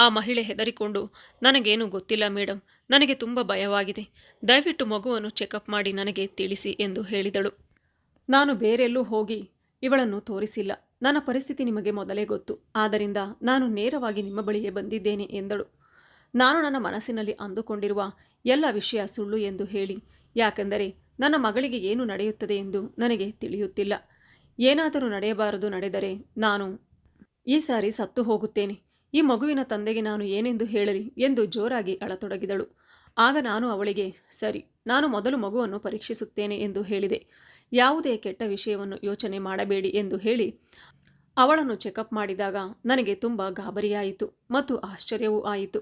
ಆ ಮಹಿಳೆ ಹೆದರಿಕೊಂಡು, ನನಗೇನು ಗೊತ್ತಿಲ್ಲ ಮೇಡಮ್ ನನಗೆ ತುಂಬ ಭಯವಾಗಿದೆ. ದಯವಿಟ್ಟು ಮಗುವನ್ನು ಚೆಕಪ್ ಮಾಡಿ ನನಗೆ ತಿಳಿಸಿ ಎಂದು ಹೇಳಿದಳು. ನಾನು ಬೇರೆಲ್ಲೂ ಹೋಗಿ ಇವಳನ್ನು ತೋರಿಸಿಲ್ಲ. ನನ್ನ ಪರಿಸ್ಥಿತಿ ನಿಮಗೆ ಮೊದಲೇ ಗೊತ್ತು. ಆದ್ದರಿಂದ ನಾನು ನೇರವಾಗಿ ನಿಮ್ಮ ಬಳಿಗೆ ಬಂದಿದ್ದೇನೆ ಎಂದಳು. ನಾನು ನನ್ನ ಮನಸ್ಸಿನಲ್ಲಿ ಅಂದುಕೊಂಡಿರುವ ಎಲ್ಲ ವಿಷಯ ಸುಳ್ಳು ಎಂದು ಹೇಳಿ, ಯಾಕೆಂದರೆ ನನ್ನ ಮಗಳಿಗೆ ಏನು ನಡೆಯುತ್ತದೆ ಎಂದು ನನಗೆ ತಿಳಿಯುತ್ತಿಲ್ಲ. ಏನಾದರೂ ನಡೆಯಬಾರದು ನಡೆದರೆ ನಾನು ಈ ಸಾರಿ ಸತ್ತು ಹೋಗುತ್ತೇನೆ. ಈ ಮಗುವಿನ ತಂದೆಗೆ ನಾನು ಏನೆಂದು ಹೇಳಲಿ ಎಂದು ಜೋರಾಗಿ ಅಳತೊಡಗಿದಳು. ಆಗ ನಾನು ಅವಳಿಗೆ, ಸರಿ, ನಾನು ಮೊದಲು ಮಗುವನ್ನು ಪರೀಕ್ಷಿಸುತ್ತೇನೆ ಎಂದು ಹೇಳಿದೆ. ಯಾವುದೇ ಕೆಟ್ಟ ವಿಷಯವನ್ನು ಯೋಚನೆ ಮಾಡಬೇಡಿ ಎಂದು ಹೇಳಿ ಅವಳನ್ನು ಚೆಕಪ್ ಮಾಡಿದಾಗ ನನಗೆ ತುಂಬ ಗಾಬರಿಯಾಯಿತು ಮತ್ತು ಆಶ್ಚರ್ಯವೂ ಆಯಿತು.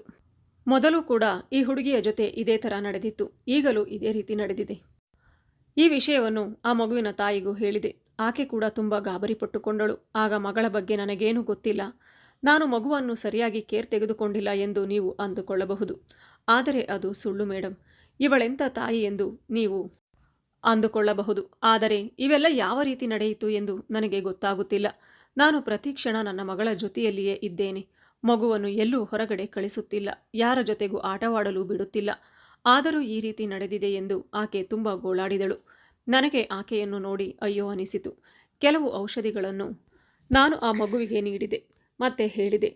ಮೊದಲು ಕೂಡ ಈ ಹುಡುಗಿಯ ಜೊತೆ ಇದೇ ಥರ ನಡೆದಿತ್ತು. ಈಗಲೂ ಇದೇ ರೀತಿ ನಡೆದಿದೆ. ಈ ವಿಷಯವನ್ನು ಆ ಮಗುವಿನ ತಾಯಿಗೂ ಹೇಳಿದೆ. ಆಕೆ ಕೂಡ ತುಂಬ ಗಾಬರಿ ಪಟ್ಟುಕೊಂಡಳು ಆಗ ಮಗಳ ಬಗ್ಗೆ ನನಗೇನೂ ಗೊತ್ತಿಲ್ಲ. ನಾನು ಮಗುವನ್ನು ಸರಿಯಾಗಿ ಕೇರ್ ತೆಗೆದುಕೊಂಡಿಲ್ಲ ಎಂದು ನೀವು ಅಂದುಕೊಳ್ಳಬಹುದು. ಆದರೆ ಅದು ಸುಳ್ಳು ಮೇಡಮ್ ಇವಳೆಂಥ ತಾಯಿ ಎಂದು ನೀವು ಅಂದುಕೊಳ್ಳಬಹುದು. ಆದರೆ ಇವೆಲ್ಲ ಯಾವ ರೀತಿ ನಡೆಯಿತು ಎಂದು ನನಗೆ ಗೊತ್ತಾಗುತ್ತಿಲ್ಲ. ನಾನು ಪ್ರತಿ ಕ್ಷಣ ನನ್ನ ಮಗಳ ಜೊತೆಯಲ್ಲಿಯೇ ಇದ್ದೇನೆ. ಮಗುವನ್ನು ಎಲ್ಲೂ ಹೊರಗಡೆ ಕಳಿಸುತ್ತಿಲ್ಲ. ಯಾರ ಜೊತೆಗೂ ಆಟವಾಡಲು ಬಿಡುತ್ತಿಲ್ಲ. ಆದರೂ ಈ ರೀತಿ ನಡೆದಿದೆ ಎಂದು ಆಕೆ ತುಂಬ ಗೋಳಾಡಿದಳು. ನನಗೆ ಆಕೆಯನ್ನು ನೋಡಿ ಅಯ್ಯೋ ಅನಿಸಿತು. ಕೆಲವು ಔಷಧಿಗಳನ್ನು ನಾನು ಆ ಮಗುವಿಗೆ ನೀಡಿದೆ. ಮತ್ತೆ ಹೇಳಿದೆ,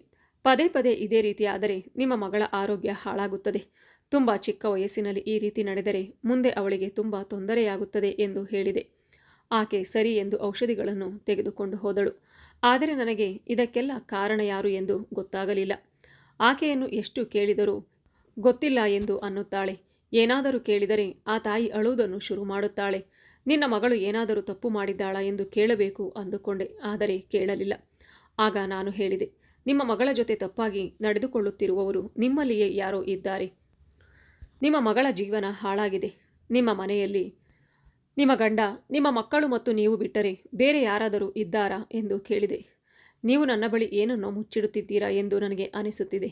ಪದೇ ಪದೇ ಇದೇ ರೀತಿಯಾದರೆ ನಿಮ್ಮ ಮಗಳ ಆರೋಗ್ಯ ಹಾಳಾಗುತ್ತದೆ. ತುಂಬ ಚಿಕ್ಕ ವಯಸ್ಸಿನಲ್ಲಿ ಈ ರೀತಿ ನಡೆದರೆ ಮುಂದೆ ಅವಳಿಗೆ ತುಂಬ ತೊಂದರೆಯಾಗುತ್ತದೆ ಎಂದು ಹೇಳಿದೆ. ಆಕೆ ಸರಿ ಎಂದು ಔಷಧಿಗಳನ್ನು ತೆಗೆದುಕೊಂಡು ಹೋದಳು. ಆದರೆ ನನಗೆ ಇದಕ್ಕೆಲ್ಲ ಕಾರಣ ಯಾರು ಎಂದು ಗೊತ್ತಾಗಲಿಲ್ಲ. ಆಕೆಯನ್ನು ಎಷ್ಟು ಕೇಳಿದರೂ ಗೊತ್ತಿಲ್ಲ ಎಂದು ಅನ್ನುತ್ತಾಳೆ. ಏನಾದರೂ ಕೇಳಿದರೆ ಆ ತಾಯಿ ಅಳುವುದನ್ನು ಶುರು ಮಾಡುತ್ತಾಳೆ. ನಿನ್ನ ಮಗಳು ಏನಾದರೂ ತಪ್ಪು ಮಾಡಿದ್ದಾಳ ಎಂದು ಕೇಳಬೇಕು ಅಂದುಕೊಂಡೆ, ಆದರೆ ಕೇಳಲಿಲ್ಲ. ಆಗ ನಾನು ಹೇಳಿದೆ, ನಿಮ್ಮ ಮಗಳ ಜೊತೆ ತಪ್ಪಾಗಿ ನಡೆದುಕೊಳ್ಳುತ್ತಿರುವವರು ನಿಮ್ಮಲ್ಲಿಯೇ ಯಾರೋ ಇದ್ದಾರೆ. ನಿಮ್ಮ ಮಗಳ ಜೀವನ ಹಾಳಾಗಿದೆ. ನಿಮ್ಮ ಮನೆಯಲ್ಲಿ ನಿಮ್ಮ ಗಂಡ, ನಿಮ್ಮ ಮಕ್ಕಳು ಮತ್ತು ನೀವು ಬಿಟ್ಟರೆ ಬೇರೆ ಯಾರಾದರೂ ಇದ್ದಾರಾ ಎಂದು ಕೇಳಿದೆ. ನೀವು ನನ್ನ ಬಳಿ ಏನನ್ನೋ ಮುಚ್ಚಿಡುತ್ತಿದ್ದೀರಾ ಎಂದು ನನಗೆ ಅನಿಸುತ್ತಿದೆ.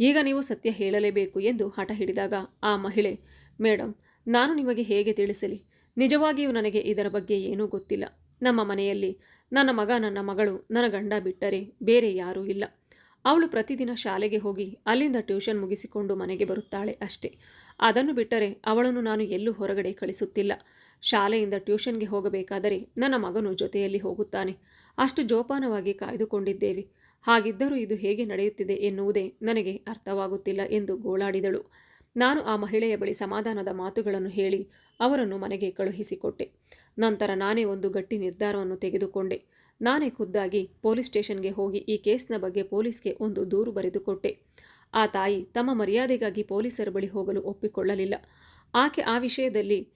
ಈಗ ನೀವು ಸತ್ಯ ಹೇಳಲೇಬೇಕು ಎಂದು ಹಠ ಹಿಡಿದಾಗ, ಆ ಮಹಿಳೆ ಮೇಡಮ್ ನಾನು ನಿಮಗೆ ಹೇಗೆ ತಿಳಿಸಲಿ? ನಿಜವಾಗಿಯೂ ನನಗೆ ಇದರ ಬಗ್ಗೆ ಏನೂ ಗೊತ್ತಿಲ್ಲ. ನಮ್ಮ ಮನೆಯಲ್ಲಿ ನನ್ನ ಮಗ, ನನ್ನ ಮಗಳು, ನನ್ನ ಗಂಡ ಬಿಟ್ಟರೆ ಬೇರೆ ಯಾರೂ ಇಲ್ಲ. ಅವಳು ಪ್ರತಿದಿನ ಶಾಲೆಗೆ ಹೋಗಿ ಅಲ್ಲಿಂದ ಟ್ಯೂಷನ್ ಮುಗಿಸಿಕೊಂಡು ಮನೆಗೆ ಬರುತ್ತಾಳೆ ಅಷ್ಟೇ. ಅದನ್ನು ಬಿಟ್ಟರೆ ಅವಳನ್ನು ನಾನು ಎಲ್ಲೂ ಹೊರಗಡೆ ಕಳಿಸುತ್ತಿಲ್ಲ. ಶಾಲೆಯಿಂದ ಟ್ಯೂಷನ್ಗೆ ಹೋಗಬೇಕಾದರೆ ನನ್ನ ಮಗನು ಜೊತೆಯಲ್ಲಿ ಹೋಗುತ್ತಾನೆ. ಅಷ್ಟು ಜೋಪಾನವಾಗಿ ಕಾಯ್ದುಕೊಂಡಿದ್ದೇವೆ. ಹಾಗಿದ್ದರೂ ಇದು ಹೇಗೆ ನಡೆಯುತ್ತಿದೆ ಎನ್ನುವುದೇ ನನಗೆ ಅರ್ಥವಾಗುತ್ತಿಲ್ಲ ಎಂದು ಗೋಳಾಡಿದಳು. ನಾನು ಆ ಮಹಿಳೆಯ ಬಳಿ ಸಮಾಧಾನದ ಮಾತುಗಳನ್ನು ಹೇಳಿ ಅವರನ್ನು ಮನೆಗೆ ಕಳುಹಿಸಿಕೊಟ್ಟೆ. ನಂತರ ನಾನೇ ಒಂದು ಗಟ್ಟಿ ನಿರ್ಧಾರವನ್ನು ತೆಗೆದುಕೊಂಡೆ. ನಾನೇ ಖುದ್ದಾಗಿ ಪೊಲೀಸ್ ಸ್ಟೇಷನ್ಗೆ ಹೋಗಿ ಈ ಕೇಸ್ನ ಬಗ್ಗೆ ಪೊಲೀಸ್ಗೆ ಒಂದು ದೂರು ಬರೆದುಕೊಟ್ಟೆ. ಆ ತಾಯಿ ತಮ್ಮ ಮರ್ಯಾದೆಗಾಗಿ ಪೊಲೀಸರ ಬಳಿ ಹೋಗಲು ಒಪ್ಪಿಕೊಳ್ಳಲಿಲ್ಲ. ಆಕೆ ಆ ವಿಷಯದಲ್ಲಿ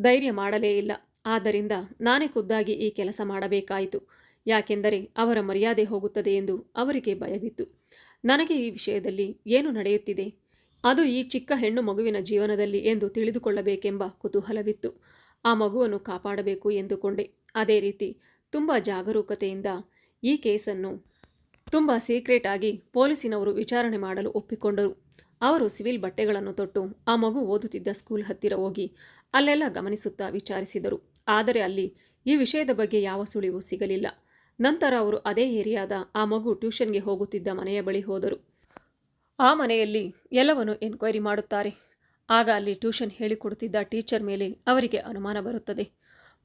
ಧೈರ್ಯ ಮಾಡಲೇ ಇಲ್ಲ. ಆದ್ದರಿಂದ ನಾನೇ ಖುದ್ದಾಗಿ ಈ ಕೆಲಸ ಮಾಡಬೇಕಾಯಿತು. ಯಾಕೆಂದರೆ ಅವರ ಮರ್ಯಾದೆ ಹೋಗುತ್ತದೆ ಎಂದು ಅವರಿಗೆ ಭಯವಿತ್ತು. ನನಗೆ ಈ ವಿಷಯದಲ್ಲಿ ಏನು ನಡೆಯುತ್ತಿದೆ? ಅದು ಈ ಚಿಕ್ಕ ಹೆಣ್ಣು ಮಗುವಿನ ಜೀವನದಲ್ಲಿ ಎಂದು ತಿಳಿದುಕೊಳ್ಳಬೇಕೆಂಬ ಕುತೂಹಲವಿತ್ತು. ಆ ಮಗುವನ್ನು ಕಾಪಾಡಬೇಕು ಎಂದುಕೊಂಡೆ. ಅದೇ ರೀತಿ ತುಂಬ ಜಾಗರೂಕತೆಯಿಂದ ಈ ಕೇಸನ್ನು ತುಂಬ ಸೀಕ್ರೆಟ್ ಆಗಿ ಪೊಲೀಸಿನವರು ವಿಚಾರಣೆ ಮಾಡಲು ಒಪ್ಪಿಕೊಂಡರು. ಅವರು ಸಿವಿಲ್ ಬಟ್ಟೆಗಳನ್ನು ತೊಟ್ಟು ಆ ಮಗು ಓದುತ್ತಿದ್ದ ಸ್ಕೂಲ್ ಹತ್ತಿರ ಹೋಗಿ ಅಲ್ಲೆಲ್ಲ ಗಮನಿಸುತ್ತಾ ವಿಚಾರಿಸಿದರು. ಆದರೆ ಅಲ್ಲಿ ಈ ವಿಷಯದ ಬಗ್ಗೆ ಯಾವ ಸುಳಿವು ಸಿಗಲಿಲ್ಲ. ನಂತರ ಅವರು ಅದೇ ಏರಿಯಾದ ಆ ಮಗು ಟ್ಯೂಷನ್ಗೆ ಹೋಗುತ್ತಿದ್ದ ಮನೆಯ ಬಳಿ ಹೋದರು. ಆ ಮನೆಯಲ್ಲಿ ಎಲ್ಲವನ್ನು ಎನ್ಕ್ವೈರಿ ಮಾಡುತ್ತಾರೆ. ಆಗ ಅಲ್ಲಿ ಟ್ಯೂಷನ್ ಹೇಳಿಕೊಡುತ್ತಿದ್ದ ಟೀಚರ್ ಮೇಲೆ ಅವರಿಗೆ ಅನುಮಾನ ಬರುತ್ತದೆ.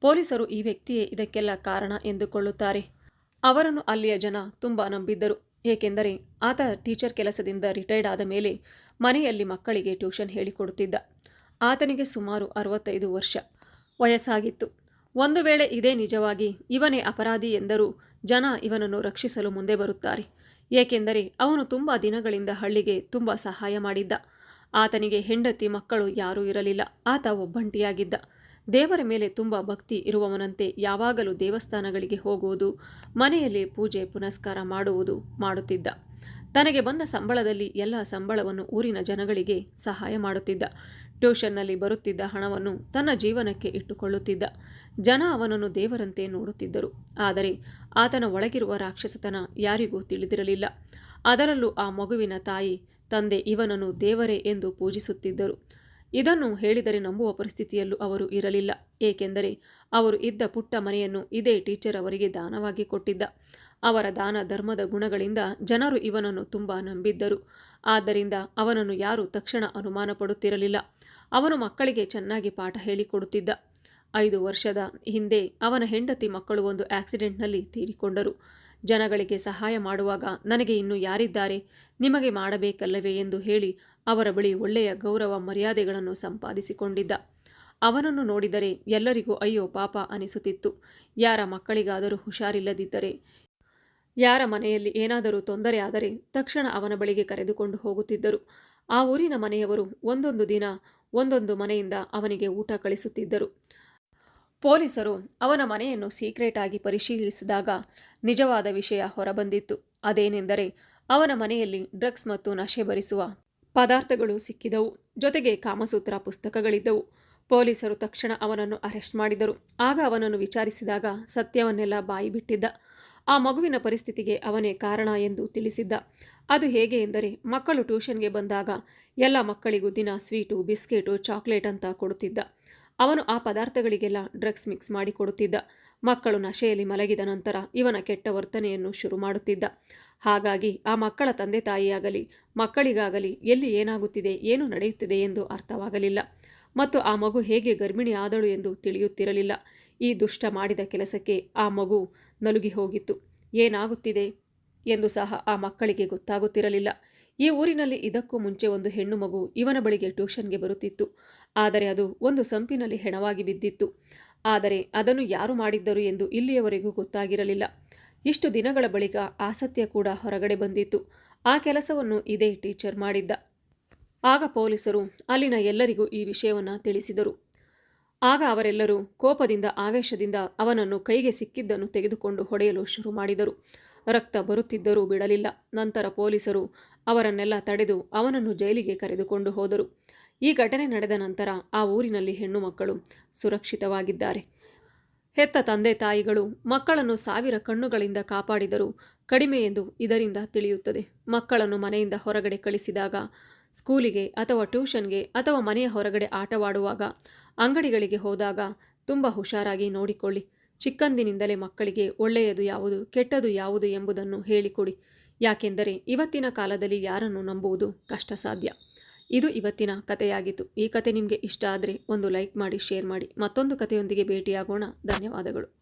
ಪೊಲೀಸರು ಈ ವ್ಯಕ್ತಿಯೇ ಇದಕ್ಕೆಲ್ಲ ಕಾರಣ ಎಂದುಕೊಳ್ಳುತ್ತಾರೆ. ಅವರನ್ನು ಅಲ್ಲಿಯ ಜನ ತುಂಬ ನಂಬಿದ್ದರು. ಏಕೆಂದರೆ ಆತ ಟೀಚರ್ ಕೆಲಸದಿಂದ ರಿಟೈರ್ಡ್ ಆದ ಮೇಲೆ ಮನೆಯಲ್ಲಿ ಮಕ್ಕಳಿಗೆ ಟ್ಯೂಷನ್ ಹೇಳಿಕೊಡುತ್ತಿದ್ದ. ಆತನಿಗೆ ಸುಮಾರು ಅರವತ್ತೈದು ವರ್ಷ ವಯಸ್ಸಾಗಿತ್ತು. ಒಂದು ವೇಳೆ ಇದೇ ನಿಜವಾಗಿ ಇವನೇ ಅಪರಾಧಿ ಎಂದರೂ ಜನ ಇವನನ್ನು ರಕ್ಷಿಸಲು ಮುಂದೆ ಬರುತ್ತಾರೆ. ಏಕೆಂದರೆ ಅವನು ತುಂಬ ದಿನಗಳಿಂದ ಹಳ್ಳಿಗೆ ತುಂಬ ಸಹಾಯ ಮಾಡಿದ್ದ. ಆತನಿಗೆ ಹೆಂಡತಿ ಮಕ್ಕಳು ಯಾರೂ ಇರಲಿಲ್ಲ. ಆತ ಒಬ್ಬಂಟಿಯಾಗಿದ್ದ. ದೇವರ ಮೇಲೆ ತುಂಬ ಭಕ್ತಿ ಇರುವವನಂತೆ ಯಾವಾಗಲೂ ದೇವಸ್ಥಾನಗಳಿಗೆ ಹೋಗುವುದು, ಮನೆಯಲ್ಲಿ ಪೂಜೆ ಪುನಸ್ಕಾರ ಮಾಡುವುದು ಮಾಡುತ್ತಿದ್ದ. ತನಗೆ ಬಂದ ಸಂಬಳದಲ್ಲಿ ಎಲ್ಲ ಸಂಬಳವನ್ನು ಊರಿನ ಜನಗಳಿಗೆ ಸಹಾಯ ಮಾಡುತ್ತಿದ್ದ. ಟ್ಯೂಷನ್ನಲ್ಲಿ ಬರುತ್ತಿದ್ದ ಹಣವನ್ನು ತನ್ನ ಜೀವನಕ್ಕೆ ಇಟ್ಟುಕೊಳ್ಳುತ್ತಿದ್ದ. ಜನ ಅವನನ್ನು ದೇವರಂತೆ ನೋಡುತ್ತಿದ್ದರು. ಆದರೆ ಆತನ ಒಳಗಿರುವ ರಾಕ್ಷಸತನ ಯಾರಿಗೂ ತಿಳಿದಿರಲಿಲ್ಲ. ಅದರಲ್ಲೂ ಆ ಮಗುವಿನ ತಾಯಿ, ತಂದೆ ಇವನನ್ನು ದೇವರೇ ಎಂದು ಪೂಜಿಸುತ್ತಿದ್ದರು. ಇದನ್ನು ಹೇಳಿದರೆ ನಂಬುವ ಪರಿಸ್ಥಿತಿಯಲ್ಲೂ ಅವರು ಇರಲಿಲ್ಲ. ಏಕೆಂದರೆ ಅವರು ಇದ್ದ ಪುಟ್ಟ ಮನೆಯನ್ನು ಇದೇ ಟೀಚರ್ ಅವರಿಗೆ ದಾನವಾಗಿ ಕೊಟ್ಟಿದ್ದ. ಅವರ ದಾನ ಧರ್ಮದ ಗುಣಗಳಿಂದ ಜನರು ಇವನನ್ನು ತುಂಬ ನಂಬಿದ್ದರು. ಆದ್ದರಿಂದ ಅವನನ್ನು ಯಾರೂ ತಕ್ಷಣ ಅನುಮಾನ ಪಡುತ್ತಿರಲಿಲ್ಲ ಅವನು ಮಕ್ಕಳಿಗೆ ಚೆನ್ನಾಗಿ ಪಾಠ ಹೇಳಿಕೊಡುತ್ತಿದ್ದ. ಐದು ವರ್ಷದ ಹಿಂದೆ ಅವನ ಹೆಂಡತಿ ಮಕ್ಕಳು ಒಂದು ಆಕ್ಸಿಡೆಂಟ್ನಲ್ಲಿ ತೀರಿಕೊಂಡರು. ಜನಗಳಿಗೆ ಸಹಾಯ ಮಾಡುವಾಗ, ನನಗೆ ಇನ್ನು ಯಾರಿದ್ದಾರೆ? ನಿಮಗೆ ಮಾಡಬೇಕಲ್ಲವೇ? ಎಂದು ಹೇಳಿ ಅವರ ಬಳಿ ಒಳ್ಳೆಯ ಗೌರವ ಮರ್ಯಾದೆಗಳನ್ನು ಸಂಪಾದಿಸಿಕೊಂಡಿದ್ದ. ಅವನನ್ನು ನೋಡಿದರೆ ಎಲ್ಲರಿಗೂ, ಅಯ್ಯೋ, ಪಾಪ, ಅನಿಸುತ್ತಿತ್ತು. ಯಾರ ಮಕ್ಕಳಿಗಾದರೂ ಹುಷಾರಿಲ್ಲದಿದ್ದರೆ, ಯಾರ ಮನೆಯಲ್ಲಿ ಏನಾದರೂ ತೊಂದರೆ ಆದರೆ ತಕ್ಷಣ ಅವನ ಬಳಿಗೆ ಕರೆದುಕೊಂಡು ಹೋಗುತ್ತಿದ್ದರು. ಆ ಊರಿನ ಮನೆಯವರು ಒಂದೊಂದು ದಿನ ಒಂದೊಂದು ಮನೆಯಿಂದ ಅವನಿಗೆ ಊಟ ಕಳಿಸುತ್ತಿದ್ದರು. ಪೊಲೀಸರು ಅವನ ಮನೆಯನ್ನು ಸೀಕ್ರೆಟ್ ಆಗಿ ಪರಿಶೀಲಿಸಿದಾಗ ನಿಜವಾದ ವಿಷಯ ಹೊರಬಂದಿತ್ತು. ಅದೇನೆಂದರೆ ಅವನ ಮನೆಯಲ್ಲಿ ಡ್ರಗ್ಸ್ ಮತ್ತು ನಶೆ ಭರಿಸುವ ಪದಾರ್ಥಗಳು ಸಿಕ್ಕಿದವು. ಜೊತೆಗೆ ಕಾಮಸೂತ್ರ ಪುಸ್ತಕಗಳಿದ್ದವು. ಪೊಲೀಸರು ತಕ್ಷಣ ಅವನನ್ನು ಅರೆಸ್ಟ್ ಮಾಡಿದರು. ಆಗ ಅವನನ್ನು ವಿಚಾರಿಸಿದಾಗ ಸತ್ಯವನ್ನೆಲ್ಲ ಬಾಯಿ ಬಿಟ್ಟಿದ್ದ ಆ ಮಗುವಿನ ಪರಿಸ್ಥಿತಿಗೆ ಅವನೇ ಕಾರಣ ಎಂದು ತಿಳಿಸಿದ್ದ. ಅದು ಹೇಗೆ ಎಂದರೆ, ಮಕ್ಕಳು ಟ್ಯೂಷನ್ಗೆ ಬಂದಾಗ ಎಲ್ಲ ಮಕ್ಕಳಿಗೂ ದಿನ ಸ್ವೀಟು, ಬಿಸ್ಕೆಟು, ಚಾಕ್ಲೇಟ್ ಅಂತ ಕೊಡುತ್ತಿದ್ದ. ಅವನು ಆ ಪದಾರ್ಥಗಳಿಗೆಲ್ಲ ಡ್ರಗ್ಸ್ ಮಿಕ್ಸ್ ಮಾಡಿಕೊಡುತ್ತಿದ್ದ ಮಕ್ಕಳು ನಶೆಯಲ್ಲಿ ಮಲಗಿದ ನಂತರ ಇವನ ಕೆಟ್ಟ ವರ್ತನೆಯನ್ನು ಶುರು ಮಾಡುತ್ತಿದ್ದ. ಹಾಗಾಗಿ ಆ ಮಕ್ಕಳ ತಂದೆ ತಾಯಿಯಾಗಲಿ, ಮಕ್ಕಳಿಗಾಗಲಿ ಎಲ್ಲಿ ಏನಾಗುತ್ತಿದೆ, ಏನು ನಡೆಯುತ್ತಿದೆ ಎಂದು ಅರ್ಥವಾಗಲಿಲ್ಲ. ಮತ್ತು ಆ ಮಗು ಹೇಗೆ ಗರ್ಭಿಣಿ ಆದಳು ಎಂದು ತಿಳಿಯುತ್ತಿರಲಿಲ್ಲ. ಈ ದುಷ್ಟ ಮಾಡಿದ ಕೆಲಸಕ್ಕೆ ಆ ಮಗು ನಲುಗಿ ಹೋಗಿತ್ತು. ಏನಾಗುತ್ತಿದೆ ಎಂದು ಸಹ ಆ ಮಕ್ಕಳಿಗೆ ಗೊತ್ತಾಗುತ್ತಿರಲಿಲ್ಲ. ಈ ಊರಿನಲ್ಲಿ ಇದಕ್ಕೂ ಮುಂಚೆ ಒಂದು ಹೆಣ್ಣು ಮಗು ಇವನ ಬಳಿಗೆ ಟ್ಯೂಷನ್ಗೆ ಬರುತ್ತಿತ್ತು. ಆದರೆ ಅದು ಒಂದು ಸಂಪಿನಲ್ಲಿ ಹೆಣವಾಗಿ ಬಿದ್ದಿತ್ತು. ಆದರೆ ಅದನ್ನು ಯಾರು ಮಾಡಿದ್ದರು ಎಂದು ಇಲ್ಲಿಯವರೆಗೂ ಗೊತ್ತಾಗಿರಲಿಲ್ಲ. ಇಷ್ಟು ದಿನಗಳ ಬಳಿಕ ಆಸತ್ಯ ಕೂಡ ಹೊರಗಡೆ ಬಂದಿತ್ತು. ಆ ಕೆಲಸವನ್ನು ಇದೇ ಟೀಚರ್ ಮಾಡಿದ್ದ. ಆಗ ಪೊಲೀಸರು ಅಲ್ಲಿನ ಎಲ್ಲರಿಗೂ ಈ ವಿಷಯವನ್ನು ತಿಳಿಸಿದರು. ಆಗ ಅವರೆಲ್ಲರೂ ಕೋಪದಿಂದ, ಆವೇಶದಿಂದ ಅವನನ್ನು ಕೈಗೆ ಸಿಕ್ಕಿದ್ದನ್ನು ತೆಗೆದುಕೊಂಡು ಹೊಡೆಯಲು ಶುರು ಮಾಡಿದರು. ರಕ್ತ ಬರುತ್ತಿದ್ದರೂ ಬಿಡಲಿಲ್ಲ. ನಂತರ ಪೊಲೀಸರು ಅವರನ್ನೆಲ್ಲ ತಡೆದು ಅವನನ್ನು ಜೈಲಿಗೆ ಕರೆದುಕೊಂಡು ಹೋದರು. ಈ ಘಟನೆ ನಡೆದ ನಂತರ ಆ ಊರಿನಲ್ಲಿ ಹೆಣ್ಣು ಮಕ್ಕಳು ಸುರಕ್ಷಿತವಾಗಿದ್ದಾರೆ. ಹೆತ್ತ ತಂದೆ ತಾಯಿಗಳು ಮಕ್ಕಳನ್ನು ಸಾವಿರ ಕಣ್ಣುಗಳಿಂದ ಕಾಪಾಡಿದರೂ ಕಡಿಮೆ ಎಂದು ಇದರಿಂದ ತಿಳಿಯುತ್ತದೆ. ಮಕ್ಕಳನ್ನು ಮನೆಯಿಂದ ಹೊರಗಡೆ ಕಳಿಸಿದಾಗ, ಸ್ಕೂಲಿಗೆ ಅಥವಾ ಟ್ಯೂಷನ್ಗೆ ಅಥವಾ ಮನೆಯ ಹೊರಗಡೆ ಆಟವಾಡುವಾಗ ಅಂಗಡಿಗಳಿಗೆ ಹೋದಾಗ ತುಂಬ ಹುಷಾರಾಗಿ ನೋಡಿಕೊಳ್ಳಿ. ಚಿಕ್ಕಂದಿನಿಂದಲೇ ಮಕ್ಕಳಿಗೆ ಒಳ್ಳೆಯದು ಯಾವುದು, ಕೆಟ್ಟದು ಯಾವುದು ಎಂಬುದನ್ನು ಹೇಳಿಕೊಡಿ. ಯಾಕೆಂದರೆ ಇವತ್ತಿನ ಕಾಲದಲ್ಲಿ ಯಾರನ್ನು ನಂಬುವುದು ಕಷ್ಟ ಸಾಧ್ಯ ಇದು ಇವತ್ತಿನ ಕಥೆಯಾಗಿತ್ತು. ಈ ಕತೆ ನಿಮಗೆ ಇಷ್ಟ ಆದರೆ ಒಂದು ಲೈಕ್ ಮಾಡಿ, ಶೇರ್ ಮಾಡಿ. ಮತ್ತೊಂದು ಕಥೆಯೊಂದಿಗೆ ಭೇಟಿಯಾಗೋಣ. ಧನ್ಯವಾದಗಳು.